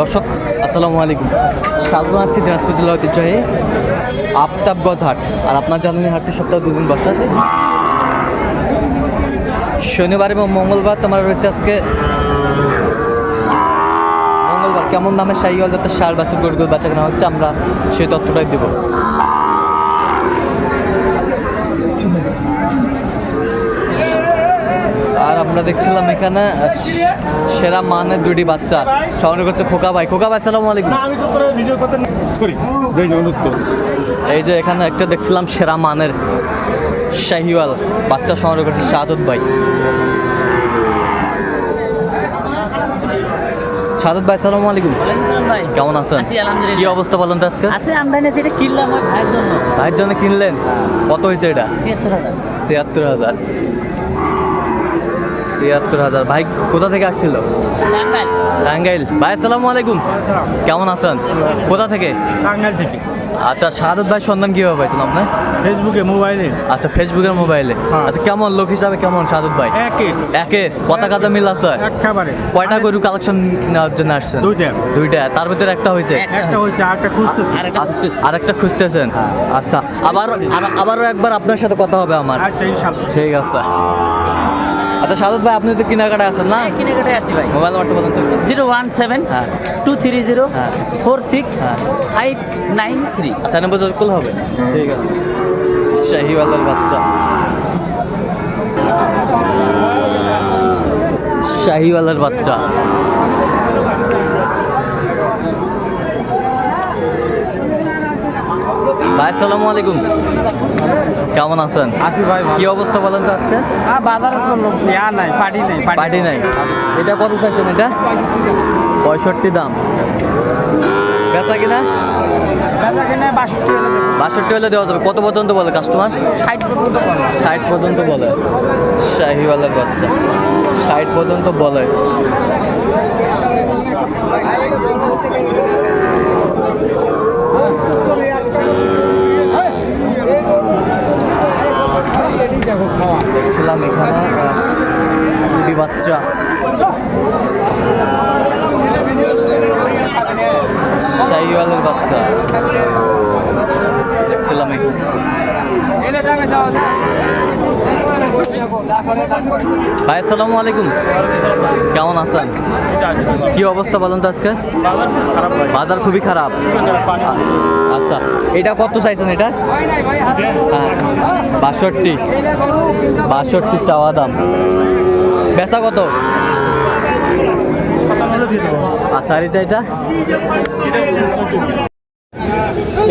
দর্শক, আসসালামু আলাইকুম। স্বাগত আছি দিনাজপুর জেলা ঐতিহ্যবাহী আফতাবগঞ্জ হাট। আর আপনার জানেন হাটটি সপ্তাহে দুদিন বসা। শনিবার এবং মঙ্গলবার তোমার রয়েছে আজকে। মঙ্গলবার কেমন দামে সাইগল যাতে সার বাসের গরুগুলো বেচা কেনা হচ্ছে, আমরা সেই তথ্যটাই দেবো। আর আমরা দেখছিলাম এখানে সেরা মানের দুটি বাচ্চা। সঙ্গে করছে খোকা ভাই। খোকা ভাই সালাম আলাইকুম। এই যে এখানে একটা দেখছিলাম সেরা মানের শাহিওয়াল। বাচ্চা সংগ্রহ করছে সাদত ভাই। সাদত ভাই সালাম আলাইকুম কেমন আছেন? কি অবস্থা বলেন তো আজকে? আছে আমদানি আছে এটা কিনলাম ভাইয়ের জন্য। ভাইয়ের জন্য কিনলেন? কত হয়েছে এটা? ছিয়াত্তর হাজার। ছিয়াত্তর হাজার। ছিয়াত্তর হাজার। ভাই কোথা থেকে আসছিল? টাঙ্গাইল। ভাই আসসালামু আলাইকুম। কেমন আছেন? কোথা থেকে? টাঙ্গাইল থেকে। আচ্ছা শাহাদত ভাই সন্ধান কীভাবে পাইছেন আপনি? ফেসবুকে মোবাইলে। আচ্ছা ফেসবুকের মোবাইলে। হ্যাঁ। আচ্ছা কেমন লোক হিসাবে কেমন শাহাদত ভাই? একে। একে। কটা কাজে মিল আছে? এক খাবারে কয়টা গরু কালেকশন নেওয়ার জন্য আসছেন? দুইটা। দুইটা। তার ভিতরে একটা হয়েছে? একটা হচ্ছে আরেকটা খুঁজতেছি। আরেকটা খুঁজতেছি। আরেকটা খুঁজতেছেন? আচ্ছা আবার আর- আবারও একবার আপনার সাথে কথা হবে আমার। আচ্ছা ইনশাল্লাহ। ঠিক আছে। আচ্ছা সাদত ভাই আপনি তো কেনাকাটায় আছেন না? কেনাকাটায় আছি ভাই। মোবাইল নাম্বারটা বলুন তো জিরো ওয়ান সেভেন হ্যাঁ। টু থ্রি জিরো হ্যাঁ। ফোর সিক্স হ্যাঁ। Five nine three. আচ্ছা নম্বর হবে? ঠিক আছে। শাহিওয়ালের বাচ্চা। শাহিওয়ালের বাচ্চা। আসসালামু আলাইকুম। কেমন আছেন? আসি ভাই কি অবস্থা বলেন তো আজকে? বাজারে ইয়া নাই নাই নাই। এটা কত চাইছেন এটা? পঁয়ষট্টি দাম। বেচা কিনা? বাষট্টি হলে দেওয়া যাবে। কত পর্যন্ত বলে কাস্টমার ষাট পর্যন্ত বলে। ষাট পর্যন্ত বলে। শাহিওয়ালের বাচ্চা। ষাট পর্যন্ত বলে। দেখছিলাম এখানে দুটি বাচ্চা। শাহিওয়ালের বাচ্চা। ছিলাম এখানে। ভাই, আসসালামু আলাইকুম। কেমন আছেন? কি অবস্থা বলেন তো আজকে? বাজার খুবই খারাপ। আচ্ছা এটা কত চাইছেন এটা? হ্যাঁ বাষট্টি। বাষট্টি চাওয়া দাম। বেচা কত? আচ্ছা আর এটা এটা?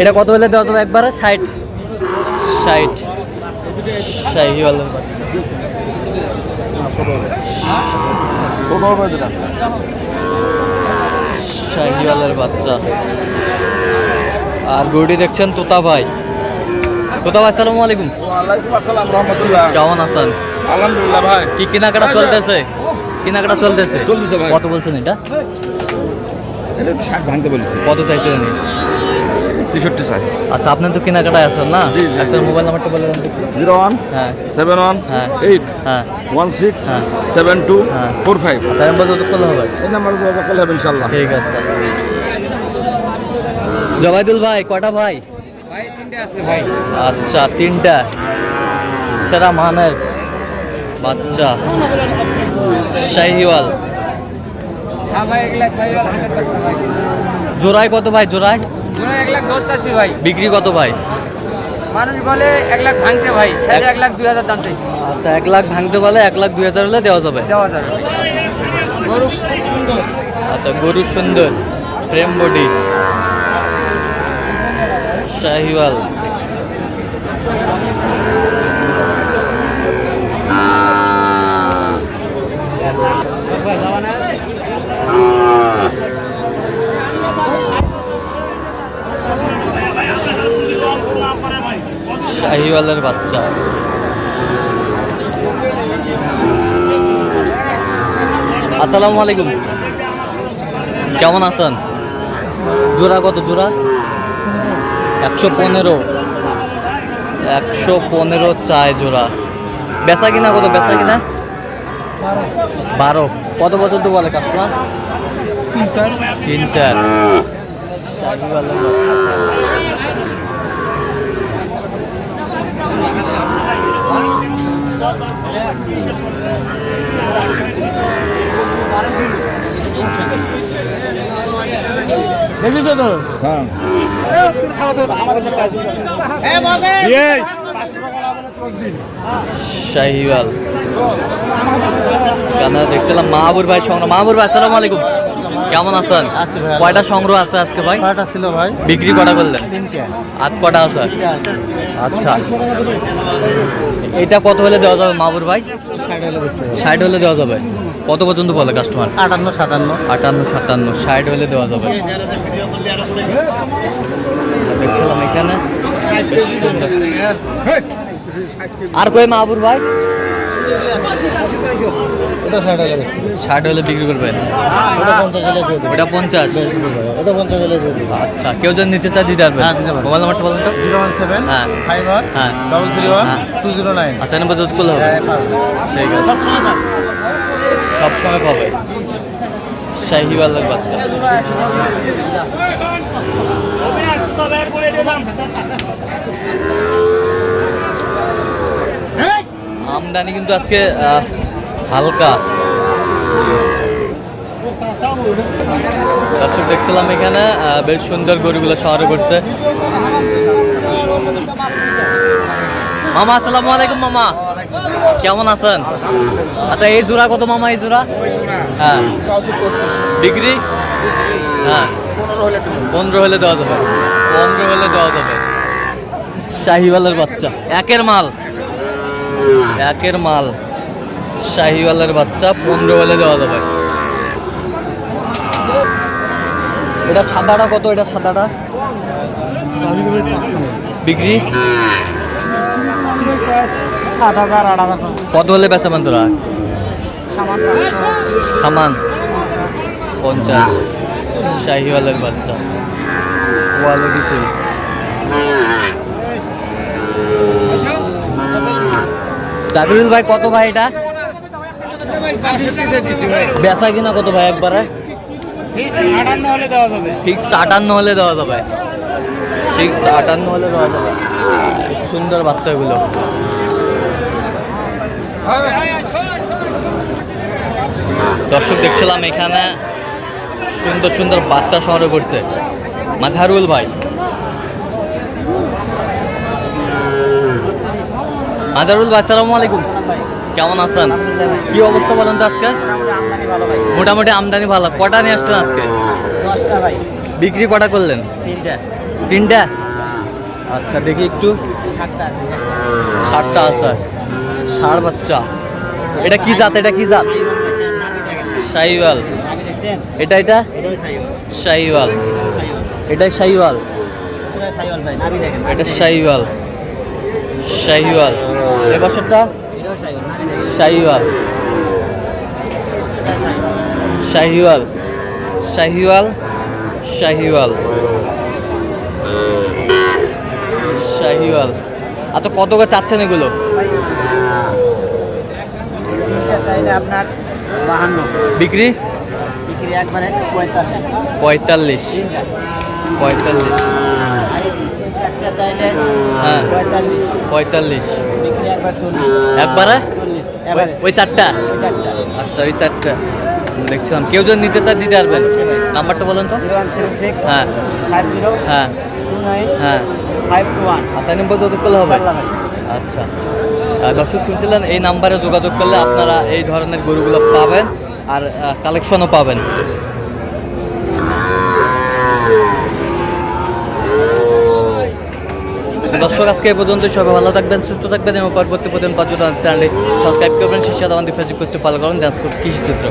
এটা কত হলে দেওয়া যাবে একবারে? ষাট। ষাট। বাচ্চা শাহিওয়ালের বাচ্চা। আর গরুটি দেখছেন তোতা ভাই। তোতা ভাই আসসালামু আলাইকুম। কেমন আছেন? আলহামদুলিল্লাহ ভাই। কি কেনাকাটা চলতেছে? কেনাকাটা চলতেছে? চলতেছে ভাই। কত বলছেন এটা? এটা ষাট ভাঙতে বলেছি। কত চাইছিলেন তেষট্টি চাই আচ্ছা আপনি তো কেনাকাটায় আছেন না? জি, জি। আচ্ছা মোবাইল নাম্বারটা বলে দেন জিরো ওয়ান হ্যাঁ। সেভেন ওয়ান হ্যাঁ। এইট হ্যাঁ। ওয়ান সিক্স হ্যাঁ। সেভেন টু হ্যাঁ। Four five. আচ্ছা নাম্বার যত করলে হবে? এই নাম্বারে যোগাযোগ করলে হবে ইনশাল্লাহ ঠিক আছে। জবাইদুল ভাই কটা ভাই ভাই তিনটে আছে ভাই? আচ্ছা তিনটা। সেরা মানের বাচ্চা। শাহিওয়াল। জোড়ায় কত ভাই জোড়ায়? এক লাখ দশ চাষি ভাই। বিক্রি কত ভাই? মানুষ বলে এক লাখ ভাঙতে ভাই এক লাখ দুই হাজার দাম চাইছে। আচ্ছা এক লাখ ভাঙতে বলে এক লাখ দুই হাজার হলে দেওয়া যাবে? দেওয়া যাবে। গরু সুন্দর। আচ্ছা গরু সুন্দর ফ্রেম বডি। শাহিওয়াল। শাহিওয়ালের বাচ্চা। আসসালামু আলাইকুম। কেমন আছেন? জোড়া কত জোড়া? একশো পনেরো। একশো পনেরো চায় জোড়া। বেচা কিনা কত? বেচা কিনা? বারো। কত পর্যন্ত বলে কাস্টমার তিন চার। তিন চার। দেখেছ তো? শাহিওয়াল। কেন দেখছিলাম মাহবুর ভাই সংগ্রহ মাহবুর ভাই আসসালামু আলাইকুম। কেমন আছেন? আছি ভাই। কয়টা সংগ্রহ আছে আজকে ভাই? কয়টা ছিল ভাই? বিক্রি কটা করলেন? আট কটা আছে? আচ্ছা। এটা কত হলে দেওয়া যাবে মাহবুর ভাই। ষাট হলে দেওয়া যাবে। কত পর্যন্ত বলে কাস্টমার আটান্ন সাতান্ন। আটান্ন সাতান্ন ষাট হলে দেওয়া যাবে। দেখছিলাম এখানে। আর কই মাহবুর ভাই? এটা ষাট হলে ষাট হলে বিক্রি করবেন? ওটা পঞ্চাশ হলে দিয়ে ওটা পঞ্চাশ। ওটা হলে দিয়ে আচ্ছা কেউ যদি নিতে চায় দিতে পারবেন। হ্যাঁ, দিতে পারব। মোবাইল নাম্বারটা বলুন তো। জিরো ওয়ান সেভেন হ্যাঁ। ফাইভ ওয়ান হ্যাঁ। ডবল থ্রি ওয়ান হ্যাঁ। Two zero nine. আচ্ছা নাম্বার যোগ করলে হবে। ঠিক আছে। সব সময় পাবে। শাহিওয়ালের বাচ্চা। আমদানি কিন্তু আজকে হালকা। দর্শক, দেখছিলাম এখানে বেশ সুন্দর গরুগুলো শহরে করছে। মামা, আসসালামু আলাইকুম, মামা। কেমন আছেন? আচ্ছা এই জোড়া কত, মামা, এই জোড়া? হ্যাঁ। ডিগ্রি? হ্যাঁ। পনেরো হলে দেওয়া যাবে। পনেরো হলে দেওয়া যাবে। শাহিওয়ালের বাচ্চা। একের মাল। একের মাল। শাহিওয়ালের বাচ্চা পনেরো হলে দেওয়া যাবে। এটা সাদাটা কত? এটা সাদাটা? বিক্রি? কত হলে বেচাবেন তোরা? সামান সামান? পঞ্চাশ। শাহিওয়ালের বাচ্চা। কোয়ালিটি ফুল জাগরুল ভাই কত ভাই এটা? বেচা কিনা কত ভাই একবারে? আটান্ন হলে দেওয়া যাবে। ফিক্সড আটান্ন হলে দেওয়া যাবে। ফিক্সড আটান্ন হলে দেওয়া যাবে। সুন্দর বাচ্চাগুলো। দর্শক দেখছিলাম এখানে সুন্দর সুন্দর বাচ্চা শহরে করছে। মাঝারুল ভাই। মাঝারুল ভাই, আসসালামু আলাইকুম। কেমন আছেন? কি অবস্থা বলেন তো আজকে? মোটামুটি আমদানি ভালো। কটা নিয়ে আসছেন আজকে? বিক্রি কটা করলেন? তিনটা। আচ্ছা দেখি একটু। ষাটটা আছে। ষাড় বাচ্চা। এটা কি জাত? এটা কি জাত? শাহিওয়াল। এটা এটা? শাহিওয়াল। এটাই শাহিওয়াল। এটা শাহিওয়াল। শাহিওয়াল। এ বছরটা? এটাও সাইওয়াল নাবি দেখেন শাহিওয়াল। শাহিওয়াল শাহিওয়াল। শাহিওয়াল। শাহিওয়াল আচ্ছা কত করে চাচ্ছেন এগুলো? আপনার বাহান্ন। বিক্রি? বিক্রি একবারে পঁয়তাল্লিশ। পঁয়তাল্লিশ। পঁয়তাল্লিশ। হ্যাঁ। পঁয়তাল্লিশ। একবার ওই- চারটা? আচ্ছা ওই চারটা। দেখছিলাম। কেউ যদি নিতে চায় দিতে পারবেন। নাম্বারটা বলেন তো। হ্যাঁ। হ্যাঁ। হ্যাঁ। আচ্ছা নম্বর যোগাযোগ করলে হবে? আচ্ছা। দর্শক শুনছিলেন এই নাম্বারে যোগাযোগ করলে আপনারা এই ধরনের গরুগুলো পাবেন আর কালেকশনও পাবেন। দর্শক, আজকে এই পর্যন্ত সবাই ভালো থাকবেন, সুস্থ থাকবেন এবং পরবর্তী পর্যন্ত পর্যটন চ্যানেলে সাবস্ক্রাইব করবেন। সেই আমাদের ফেসবুক পেজটি ফলো করুন। ডান্স কৃষি চিত্র